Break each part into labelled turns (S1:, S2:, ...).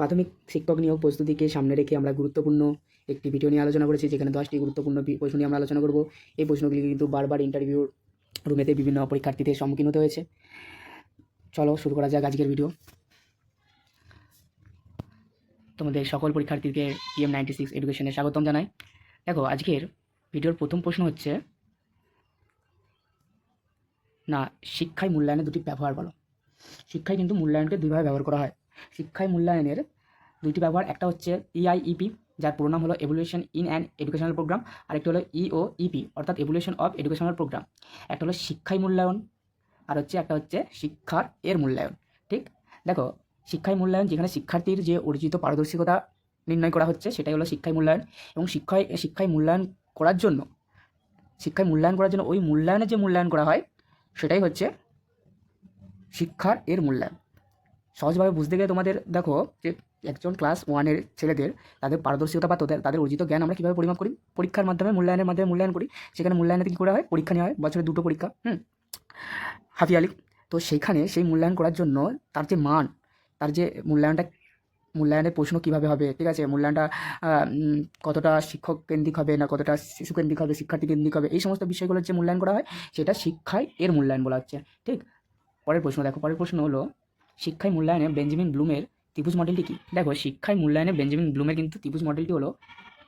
S1: প্রাথমিক শিক্ষক নিয়োগ প্রস্তুতিকে সামনে রেখে আমরা গুরুত্বপূর্ণ একটি ভিডিও নিয়ে আলোচনা করেছি, যেখানে দশটি গুরুত্বপূর্ণ প্রশ্ন নিয়ে আমরা আলোচনা করব। এই প্রশ্নগুলি কিন্তু বারবার ইন্টারভিউ রুমেতে বিভিন্ন পরীক্ষার্থীদের সম্মুখীন হতে হয়েছে। চলো শুরু করা যাক আজকের ভিডিও। তোমাদের সকল পরীক্ষার্থীকে পিএম নাইনটি সিক্স এডুকেশনে স্বাগতম জানাই। দেখো, আজকের ভিডিওর প্রথম প্রশ্ন হচ্ছে, না, শিক্ষায় মূল্যায়নের দুটি ব্যবহার বলো। শিক্ষায় কিন্তু মূল্যায়নকে দুইভাবে ব্যবহার করা হয়। শিক্ষায় মূল্যায়নের দুইটি ব্যবহার, একটা হচ্ছে E ইআইইপি যার পুরো নাম হলো evolution in an educational program আরেকটি হলো E ইওইপি অর্থাৎ এভলিউশন অফ এডুকেশনাল প্রোগ্রাম একটা হলো শিক্ষায় মূল্যায়ন, আর হচ্ছে একটা হচ্ছে শিক্ষার এর মূল্যায়ন, ঠিক? দেখো শিক্ষায় মূল্যায়ন, যেখানে শিক্ষার্থীর যে অর্জিত পারদর্শিকতা নির্ণয় করা হচ্ছে, সেটাই হলো শিক্ষায় মূল্যায়ন। এবং শিক্ষায় শিক্ষায় মূল্যায়ন করার জন্য শিক্ষায় মূল্যায়ন করার জন্য ওই মূল্যায়নে যে মূল্যায়ন করা হয়, সেটাই হচ্ছে শিক্ষার এর মূল্যায়ন। সহজভাবে বুঝতে গেলে তোমাদের, দেখো, যে একজন ক্লাস ওয়ানের ছেলেদের তাদের পারদর্শিকতা বা তাদের তাদের অর্জিত জ্ঞান আমরা কীভাবে পরিমাপ করি? পরীক্ষার মাধ্যমে, মূল্যায়নের মাধ্যমে মূল্যায়ন করি। সেখানে মূল্যায়নে কী করা হয়? পরীক্ষা নেওয়া হয়। বছরে দুটো পরীক্ষা, হুম? হাফিয়ালি। তো সেইখানে সেই মূল্যায়ন করার জন্য তার যে মান, তার যে মূল্যায়নটা, মূল্যায়নের প্রশ্ন কীভাবে হবে, ঠিক আছে? মূল্যায়নটা কতটা শিক্ষক কেন্দ্রিক হবে না কতটা শিশু কেন্দ্রিক হবে, শিক্ষার্থী কেন্দ্রিক হবে, এই সমস্ত বিষয়গুলোর যে মূল্যায়ন করা হয়, সেটা শিক্ষায় এর মূল্যায়ন বলা হচ্ছে, ঠিক? পরের প্রশ্ন দেখো, পরের প্রশ্ন হলো শিক্ষায় মূল্যায়নে বেঞ্জামিন ব্লুমের ত্রিভুজ মডেলটি কি? দেখো, শিক্ষায় মূল্যায়নে বেঞ্জামিন ব্লুমের কিন্তু ত্রিভুজ মডেলটি হলো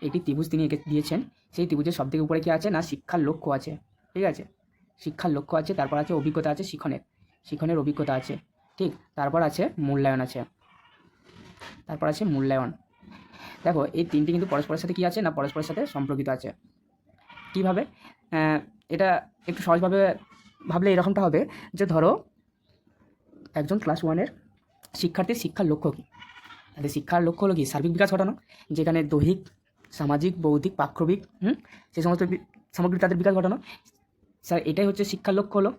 S1: একটি ত্রিভুজ তিনি এঁকে দিয়েছেন। সেই ত্রিভুজের সব থেকে উপরে কি আছে? না, শিক্ষার লক্ষ্য আছে। ঠিক আছে? শিক্ষার লক্ষ্য আছে, তারপর আছে অভিজ্ঞতা আছে, শিখনের। শিখনের অভিজ্ঞতা আছে। ঠিক? তারপর আছে মূল্যায়ন আছে। তারপর আছে মূল্যায়ন। দেখো, এই তিনটি কিন্তু পরস্পরের সাথে কি আছে? না, পরস্পরের সাথে সম্পর্কিত আছে। কীভাবে? এটা একটু সহজভাবে ভাবলে এরকমটা হবে যে ধরো একজন ক্লাস ওয়ানের শিক্ষার্থীর শিক্ষার লক্ষ্য কী? তাদের শিক্ষার লক্ষ্য হলো কি? সার্বিক বিকাশ ঘটানো, যেখানে দৈহিক, সামাজিক, বৌদ্ধিক, পাক্ষবিক, হুম? সে সমস্ত সামগ্রী তাদের বিকাশ ঘটানো। স্যার, এটাই হচ্ছে শিক্ষার লক্ষ্য হলো।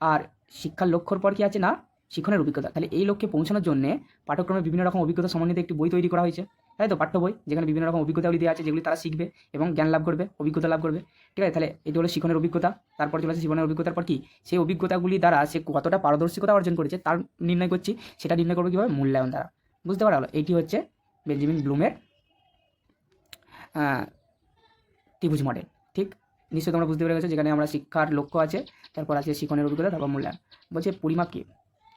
S1: আর শিক্ষার লক্ষ্যর পর কি আছে না? শিক্ষণের অভিজ্ঞতা। তাহলে এই লক্ষ্যে পৌঁছানোর জন্য পাঠ্যক্রমে বিভিন্ন রকম অভিজ্ঞতা সমন্বিত একটি বই তৈরি করা হয়েছে। তাই তো পাঠ্য বই, যেখানে বিভিন্ন রকম অভিজ্ঞতাগুলি দেওয়া আছে, যেগুলি তারা শিখবে এবং জ্ঞান লাভ করবে, অভিজ্ঞতা লাভ করবে। ঠিক আছে, তাহলে এটি হলো শিক্ষণের অভিজ্ঞতা। তারপর চলে আসে জীবনের অভিজ্ঞতার পর কি? সেই অভিজ্ঞতাগুলি দ্বারা সে কতটা পারদর্শিকতা অর্জন করেছে, তার নির্ণয় করছি। সেটা নির্ণয় করবে কীভাবে? মূল্যায়ন দ্বারা। বুঝতে পারা হলো এটি হচ্ছে বেঞ্জামিন ব্লুমের ত্রিভুজ মডেল। ঠিক? নিশ্চয়ই তোমরা বুঝতে পেরে গেছো, যেখানে আমরা শিক্ষার লক্ষ্য আছে, তারপর আছে শিক্ষণের অভিজ্ঞতা, তারপর মূল্যায়ন। বলছে পরিমাপ কী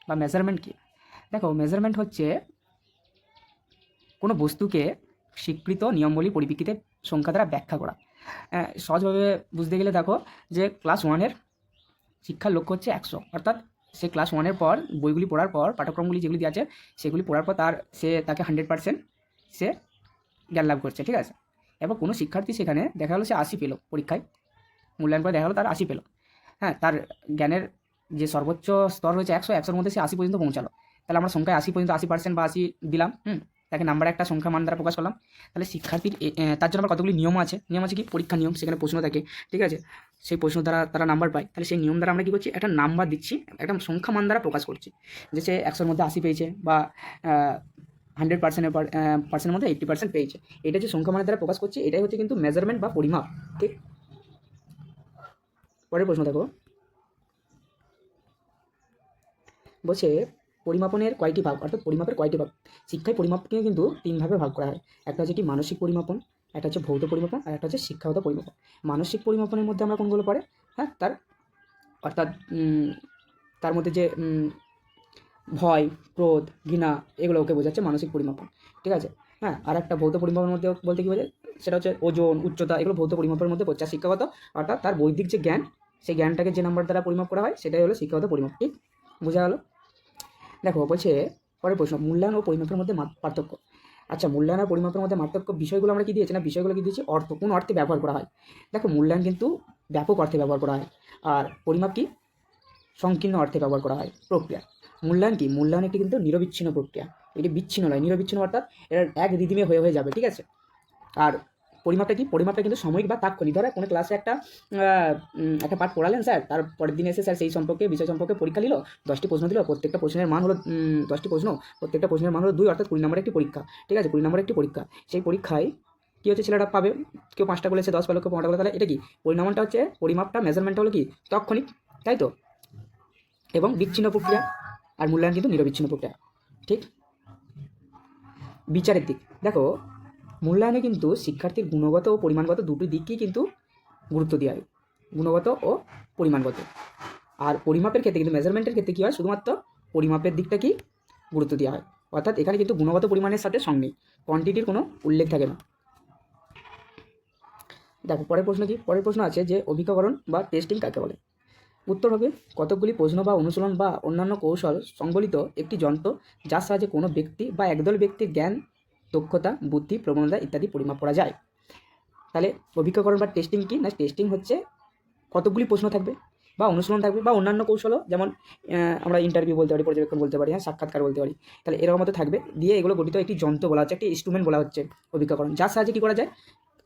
S1: বা মেজারমেন্ট কী? দেখো মেজারমেন্ট হচ্ছে কোনো বস্তুকে স্বীকৃত নিয়মবলী পরিপ্রেক্ষিতে সংখ্যা দ্বারা ব্যাখ্যা করা। সহজভাবে বুঝতে গেলে দেখো যে ক্লাস ওয়ানের শিক্ষার লক্ষ্য হচ্ছে একশো। অর্থাৎ সে ক্লাস ওয়ানের পর বইগুলি পড়ার পর পাঠ্যক্রমগুলি যেগুলি দিয়ে আছে, সেগুলি পড়ার পর তার, সে তাকে হান্ড্রেড পার্সেন্ট সে জ্ঞান লাভ করছে, ঠিক আছে? এবার কোনো শিক্ষার্থী সেখানে দেখা গেলো সে আশি পেল পরীক্ষায়। মূল্যায়ন করে দেখা গেলো তার আশি পেল। হ্যাঁ তার জ্ঞানের যে সর্বোচ্চ স্তর রয়েছে একশো, একশোর মধ্যে সে আশি পর্যন্ত পৌঁছালো। তাহলে আমরা সংখ্যায় আশি পর্যন্ত আশি পার্সেন্ট বা আশি দিলাম, হুম? তাকে নাম্বার একটা সংখ্যা মান দ্বারা প্রকাশ করলাম। তাহলে শিক্ষার্থীর তার জন্য কতগুলি নিয়ম আছে? নিয়ম আছে কি? পরীক্ষা নিয়ম, সেখানে প্রশ্ন থাকে, ঠিক আছে? সেই প্রশ্ন দ্বারা তারা নাম্বার পায়। তাহলে সেই নিয়ম দ্বারা আমরা কী করছি? একটা নাম্বার দিচ্ছি, একটা সংখ্যা মান দ্বারা প্রকাশ করছি। যে সে একশোর মধ্যে আশি পেয়েছে বা হান্ড্রেড পার্সেন্টের পার্সেন্টের মধ্যে এইট্টি পার্সেন্ট পেয়েছে। এটা যে সংখ্যা মানের দ্বারা প্রকাশ করছি, এটাই হচ্ছে কিন্তু মেজারমেন্ট বা পরিমাপ, ঠিক? পরের প্রশ্ন দেখো। বলছে পরিমাপনের কয়টি ভাগ? অর্থাৎ পরিমাপের কয়টি ভাগ? শিক্ষায় পরিমাপকে কিন্তু তিনভাবে ভাগ করা হয়। একটা হচ্ছে কি মানসিক পরিমাপন, একটা হচ্ছে ভৌত পরিমাপন, আর একটা হচ্ছে শিক্ষাগত পরিমাপন। মানসিক পরিমাপনের মধ্যে আমরা কোনগুলো পড়ে? হ্যাঁ তার, অর্থাৎ তার মধ্যে যে ভয়, ক্রোধ, ঘৃণা, এগুলো ওকে বোঝাচ্ছে মানসিক পরিমাপন। ঠিক আছে? হ্যাঁ আর একটা ভৌত পরিমাপের মধ্যে বলতে কী বোঝায়? সেটা হচ্ছে ওজন, উচ্চতা, এগুলো ভৌত পরিমাপের মধ্যে পড়ছে। শিক্ষাগত, অর্থাৎ তার বৈদিক যে জ্ঞান, সেই জ্ঞানটাকে যে নাম্বার দ্বারা পরিমাপ করা হয়, সেটাই হলো শিক্ষাগত পরিমাপ। ঠিক? বোঝা গেল? দেখো, বলছে, পরের প্রশ্ন, মূল্যায়ন ও পরিমাপের মধ্যে পার্থক্য। আচ্ছা মূল্যায়ন আর পরিমাপের মধ্যে পার্থক্য বিষয়গুলো আমরা কি দিয়েছি? না, বিষয়গুলো কি দিয়েছি? অর্থ, কোন অর্থে ব্যবহার করা হয়? দেখো, মূল্যায়ন কিন্তু ব্যাপক অর্থে ব্যবহার করা হয়। আর পরিমাপ কি? সংকীর্ণ অর্থে ব্যবহার করা হয়, প্রক্রিয়া। মূল্যায়ন কি? মূল্যায়ন একটি কিন্তু নিরবিচ্ছিন্ন প্রক্রিয়া। এটি বিচ্ছিন্ন নয়, নিরবিচ্ছিন্ন অর্থাৎ এটা এক রিদিমে হয়ে হয়ে যাবে, ঠিক আছে? আর পরিমাপটা কি? পরিমাপটা কিন্তু সাময়িক বা তাৎক্ষণিক। ধরো, কোনো ক্লাসে একটা একটা পাঠ পড়ালেন স্যার তার পরের দিন এসে স্যার সেই সম্পর্কে, বিষয় সম্পর্কে পরীক্ষা নিল, দশটি প্রশ্ন দিল, প্রত্যেকটা প্রশ্নের মান হলো দশটি প্রশ্ন, প্রত্যেকটা প্রশ্নের মান হলো দুই, অর্থাৎ কুড়ি নম্বরের একটি পরীক্ষা। ঠিক আছে? কুড়ি নম্বরের একটি পরীক্ষা। সেই পরীক্ষায় কী হচ্ছে ছেলেটা পাবে? কেউ পাঁচটা বলেছে, দশ পেল কেউ পনেরোটা বলে তাহলে এটা কি? পরিণামটা হচ্ছে পরিমাপটা মেজারমেন্টটা হলো কি? তৎক্ষণিক, তাই তো? এবং বিচ্ছিন্ন প্রক্রিয়া আর মূল্যায়ন কিন্তু নিরবিচ্ছিন্ন প্রক্রিয়া। ঠিক? বিচারের দিক। দেখো মূল্যায়নে কিন্তু শিক্ষার্থীর গুণগত ও পরিমাণগত দুটি দিককেই কিন্তু গুরুত্ব দেওয়া হয়। গুণগত ও পরিমাণগত। আর পরিমাপের ক্ষেত্রে কিন্তু মেজারমেন্টের ক্ষেত্রে কী হয়? শুধুমাত্র পরিমাপের দিকটা কি গুরুত্ব দেওয়া হয়। অর্থাৎ এখানে কিন্তু গুণগত পরিমাণের সাথে সঙ্গ নেই কোয়ান্টিটির কোনো উল্লেখ থাকে না। দেখো, পরের প্রশ্ন কি? পরের প্রশ্ন আছে যে অভিজ্ঞকরণ বা টেস্টিং কাকে বলে? উত্তর হবে, কতকগুলি প্রশ্ন বা অনুশীলন বা অন্যান্য কৌশল সংবলিত একটি যন্ত্র যার সাহায্যে কোনো ব্যক্তি বা একদল ব্যক্তির জ্ঞান দক্ষতা, বুদ্ধি, প্রবণতা ইত্যাদি পরিমাপ করা যায়। তাহলে অভিজ্ঞকরণ বা টেস্টিং কি? না টেস্টিং হচ্ছে কতকগুলি প্রশ্ন থাকবে বা অনুশীলন থাকবে বা অন্যান্য কৌশলও, যেমন আমরা ইন্টারভিউ বলতে পারি, পর্যবেক্ষণ বলতে পারি হ্যাঁ সাক্ষাৎকার বলতে পারি। তাহলে এরকম মতো থাকবে। দিয়ে এগুলো গঠিত একটি যন্ত্র বলা হচ্ছে, একটি ইনস্ট্রুমেন্ট বলা হচ্ছে অভিজ্ঞকরণ। যার সাহায্যে কী করা যায়?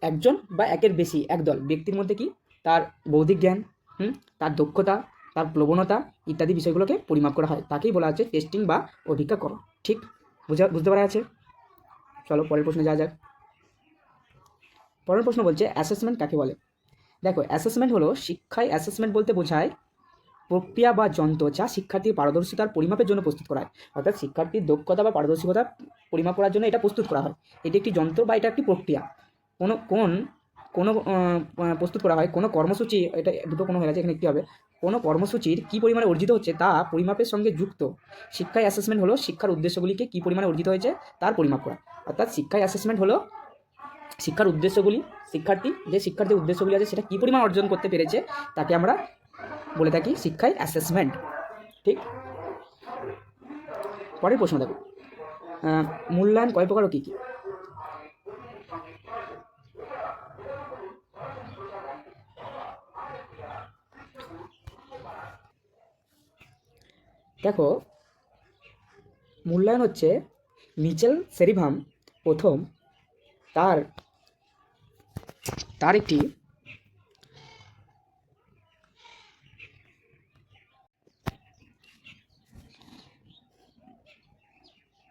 S1: একজন বা একের বেশি, একদল ব্যক্তির মধ্যে কি? তার বৌদ্ধিক জ্ঞান, হুম, তার দক্ষতা, তার প্রবণতা ইত্যাদি বিষয়গুলোকে পরিমাপ করা হয়। তাকেই বলা হচ্ছে টেস্টিং বা অভিজ্ঞাকরণ। ঠিক? বুঝা, বুঝতে পারা আছে চলো পরের প্রশ্নে যাওয়া যাক। পরের প্রশ্ন বলছে অ্যাসেসমেন্ট কাকে বলে? দেখো অ্যাসেসমেন্ট হলো শিক্ষায় অ্যাসেসমেন্ট বলতে বোঝায় প্রক্রিয়া বা যন্ত্র যা শিক্ষার্থীর পারদর্শিতার পরিমাপের জন্য প্রস্তুত করা হয় অর্থাৎ শিক্ষার্থীর দক্ষতা বা পারদর্শিকতা পরিমাপ করার জন্য এটা প্রস্তুত করা হয়। এটি একটি যন্ত্র বা এটা একটি প্রক্রিয়া। কোনো, কোন কোনো প্রস্তুত করা হয়, কোনো কর্মসূচি, এটা দুটো কোনো হয়ে গেছে, এখানে একটি হবে। কোনো কর্মসূচির কী পরিমাণে অর্জিত হচ্ছে তা পরিমাপের সঙ্গে যুক্ত। শিক্ষায় অ্যাসেসমেন্ট হলো শিক্ষার উদ্দেশ্যগুলিকে কী পরিমাণে অর্জিত হয়েছে তার পরিমাপ করা। অর্থাৎ শিক্ষায় অ্যাসেসমেন্ট হলো শিক্ষার উদ্দেশ্যগুলি, শিক্ষার্থী, যে শিক্ষার যে উদ্দেশ্যগুলি আছে সেটা কী পরিমাণ অর্জন করতে পেরেছে তাকে আমরা বলে থাকি শিক্ষায় অ্যাসেসমেন্ট ঠিক? পরের প্রশ্ন দেখো। মূল্যায়ন কয় প্রকার ও কী কী? দেখো মূল্যায়ন হচ্ছে মিচেল সেরিভাম প্রথম তার তার একটি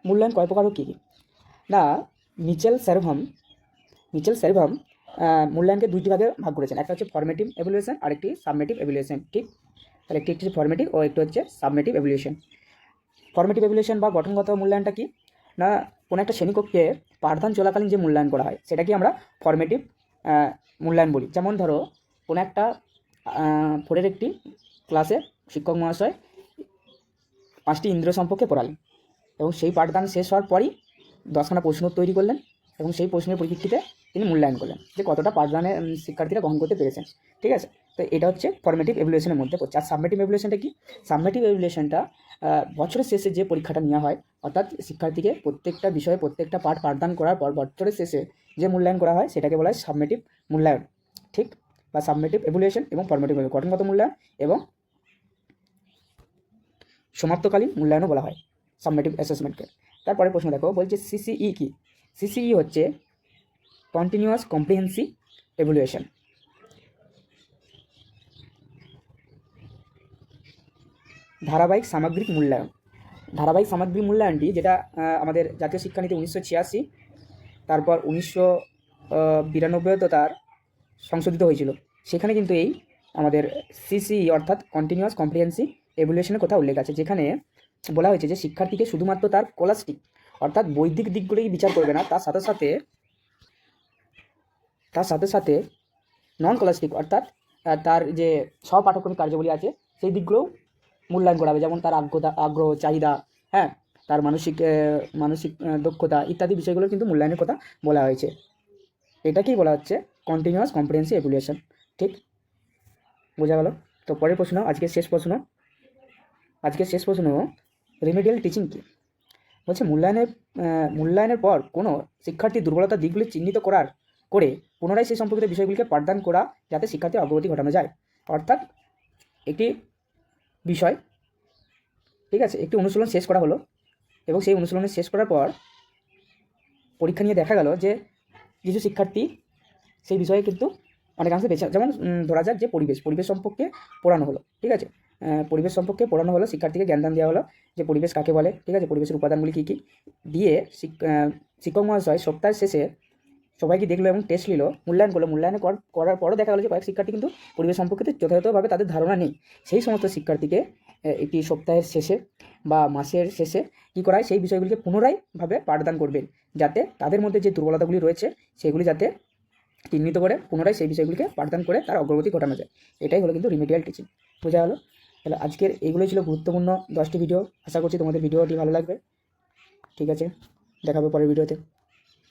S1: মূল্যায়ন কয় প্রকার কী না মিচেল স্যারভাম মিচেল স্যারভাম আহ, মূল্যায়নকে দুইটি ভাগে ভাগ করেছেন। একটা হচ্ছে ফর্মেটিভ এভ্যালুয়েশন আর একটি সাবমেটিভ এভ্যালুয়েশন ঠিক? তাহলে একটি হচ্ছে ফর্মেটিভ ও একটি হচ্ছে সাবমেটিভ এভ্যালুয়েশন ফর্মেটিভ এভ্যালুয়েশন বা গঠনগত মূল্যায়নটা কি? না, কোনো একটা শ্রেণীকক্ষে পাঠদান চলাকালীন যে মূল্যায়ন করা হয়, সেটাকে আমরা ফর্মেটিভ মূল্যায়ন বলি। যেমন ধরো, কোনো একটা ফোরের একটি ক্লাসে শিক্ষক মহাশয় পাঁচটি ইন্দ্রিয় সম্পর্কে পড়ালেন এবং সেই পাঠদান শেষ হওয়ার পরই দশখানা প্রশ্ন তৈরি করলেন এবং সেই প্রশ্নের পরিপ্রেক্ষিতে তিনি মূল্যায়ন করলেন যে কতটা পাঠদানে শিক্ষার্থীরা গ্রহণ করতে পেরেছেন। ঠিক আছে? তো এটা হচ্ছে ফর্মেটিভ এভ্যালুয়েশনের মধ্যে পড়ছে। আর সাবমেটিভ এভ্যালুয়েশনটা কি? সাবমেটিভ এভ্যালুয়েশনটা বছরের শেষে যে পরীক্ষাটা নেওয়া হয়, অর্থাৎ শিক্ষার্থীকে প্রত্যেকটা বিষয়ে প্রত্যেকটা পাঠ পাঠদান করার পর বছরের শেষে যে মূল্যায়ন করা হয়, সেটাকে বলা হয় সাবমেটিভ মূল্যায়ন। ঠিক? বা সাবমেটিভ এভ্যালুয়েশন এবং ফর্মেটিভ গঠনগত মূল্যায়ন এবং সমাপ্তকালীন মূল্যায়নও বলা হয় সাবমেটিভ অ্যাসেসমেন্টকে তারপরে প্রশ্ন দেখো, বলছে সিসিই কি? সিসিই হচ্ছে কন্টিনিউয়াস কম্প্রিহেন্সিভ এভ্যালুয়েশন ধারাবাহিক সামগ্রিক মূল্যায়ন। ধারাবাহিক সামগ্রিক মূল্যায়নটি যেটা আমাদের জাতীয় শিক্ষানীতি উনিশশো ছিয়াশি, তারপর উনিশশো বিরানব্বইতে তার সংশোধিত হয়েছিল। সেখানে কিন্তু এই আমাদের সিসি অর্থাৎ কন্টিনিউয়াস কম্প্রিহেন্সিভ এভ্যালুয়েশনের কথা উল্লেখ আছে, যেখানে বলা হয়েছে যে শিক্ষার্থীকে শুধুমাত্র তার কোলাস্টিক অর্থাৎ বৈদিক দিকগুলোই বিচার করবে না, তার সাথে সাথে, তার সাথে সাথে নন কলাস্টিক অর্থাৎ তার যে সহপাঠক্রমিক কার্যবলী আছে, সেই দিকগুলোও মূল্যায়ন করা হবে যেমন তার আগ্রতা, আগ্রহ, চাহিদা হ্যাঁ তার মানসিক মানসিক দক্ষতা ইত্যাদি বিষয়গুলো কিন্তু মূল্যায়নের কথা বলা হয়েছে। এটাকেই বলা হচ্ছে কন্টিনিউয়াস কম্প্রিহেন্সিভ এভ্যালুয়েশন ঠিক? বোঝা গেল? তো পরের প্রশ্ন, আজকের শেষ প্রশ্ন। আজকের শেষ প্রশ্ন রিমেডিয়াল টিচিং কি? বলছে মূল্যায়নের মূল্যায়নের পর কোনো শিক্ষার্থীর দুর্বলতার দিকগুলি চিহ্নিত করার করে পুনরায় সেই সম্পর্কিত বিষয়গুলিকে পাঠদান করা যাতে শিক্ষার্থীর অগ্রগতি ঘটানো যায়। অর্থাৎ একটি বিষয়। ঠিক আছে, একটি অনুশীলন শেষ করা হলো এবং সেই অনুশীলনে শেষ করার পর পরীক্ষা নিয়ে দেখা গেল যে কিছু শিক্ষার্থী সেই বিষয়ে কিন্তু অনেকাংশে বেঁচে যেমন ধরা যাক যে পরিবেশ পরিবেশ সম্পর্কে পড়ানো হলো, ঠিক আছে? পরিবেশ সম্পর্কে পড়ানো হলো, শিক্ষার্থীকে জ্ঞানদান দেওয়া হলো যে পরিবেশ কাকে বলে, ঠিক আছে? পরিবেশের উপাদানগুলি কী কী? দিয়ে শিক- শিক্ষক মহাশয় সপ্তাহের শেষে সবাইকে দেখল এবং টেস্ট নিল, মূল্যায়ন করল। মূল্যায়ন কর- করার পরও দেখা গেলো যে কয়েক শিক্ষার্থী কিন্তু পরিবেশ সম্পর্কিত যথাযথভাবে তাদের ধারণা নেই। সেই সমস্ত শিক্ষার্থীকে একটি সপ্তাহের শেষে বা মাসের শেষে কী করা হয় সেই বিষয়গুলিকে পুনরায় ভাবে পাঠদান করবেন। যাতে তাদের মধ্যে যে দুর্বলতাগুলি রয়েছে, সেগুলি যাতে চিহ্নিত করে পুনরায় সেই বিষয়গুলিকে পাঠদান করে তার অগ্রগতি ঘটানো যায়। এটাই হলো কিন্তু রিমিডিয়াল টিচিং বোঝা গেলো? তাহলে আজকের এইগুলোই ছিল গুরুত্বপূর্ণ দশটি ভিডিও আশা করছি তোমাদের ভিডিওটি ভালো লাগবে। ঠিক আছে? দেখাবে পরের ভিডিওতে